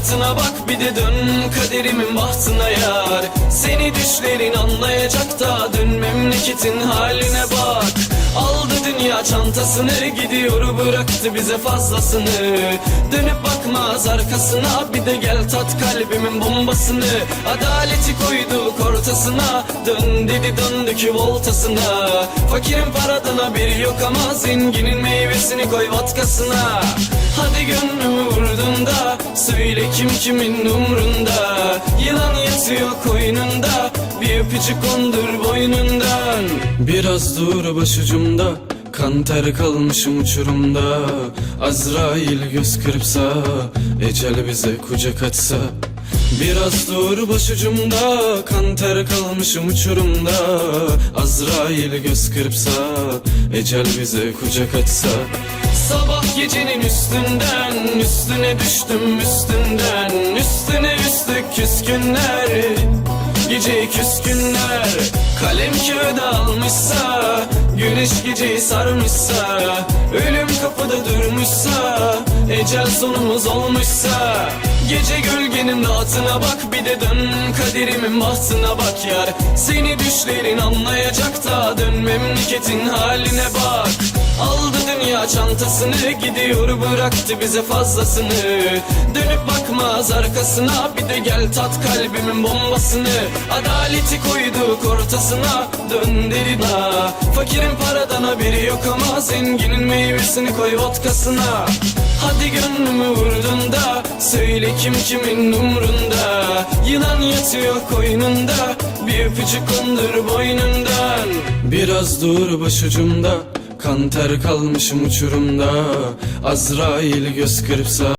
rahatına bak bir de dön kaderimin bahtına yar. Seni düşlerin anlayacak da dön memleketin haline bak. Aldı dünya çantasını gidiyor bıraktı bize fazlasını. Dönüp bakmaz arkasına bir de gel tat kalbimin bombasını. Adaleti koyduk ortasına dön dedi döndük voltasına Fakirin paradına bir yok ama zenginin meyvesini koy vatkasına. Hadi gönlümü vurdun da kim kimin umrunda? Yılan yatıyor koynunda Bir öpücük kondur boynundan. Biraz dur başucumda. Kan ter kalmışım uçurumda. Azrail göz kırpsa Ecel bize kucak açsa. Biraz dur başucumda. Kan ter kalmışım uçurumda. Azrail göz kırpsa Ecel bize kucak açsa Sabah gecenin üstünden Üstüne düştüm üstünden Üstüne üstlük küskünler. Gece küskünler Kalem kağıda almışsa Güneş geceyi sarmışsa Ölüm kapıda durmuşsa Ecel sonumuz olmuşsa. Gece gölgenin rahatına bak Bir de dön kaderimin bahtına bak yar. Seni düşlerin anlayacak da Dön memleketin haline bak Aldı dünya çantasını Gidiyor bıraktı bize fazlasını. Dönüp bakmaz arkasına Bir de gel tat kalbimin bombasını. Adaleti koyduk ortasına Dön derina Fakirin paradan haberi yok ama Zenginin meyvesini koy vodkasına. Hadi gönlümü vurdun da Söyle kim kimin umrunda. Yılan yatıyor koynunda Bir öpücük kondur boynundan. Biraz dur başucumda Kan ter kalmışım uçurumda. Azrail göz kırpsa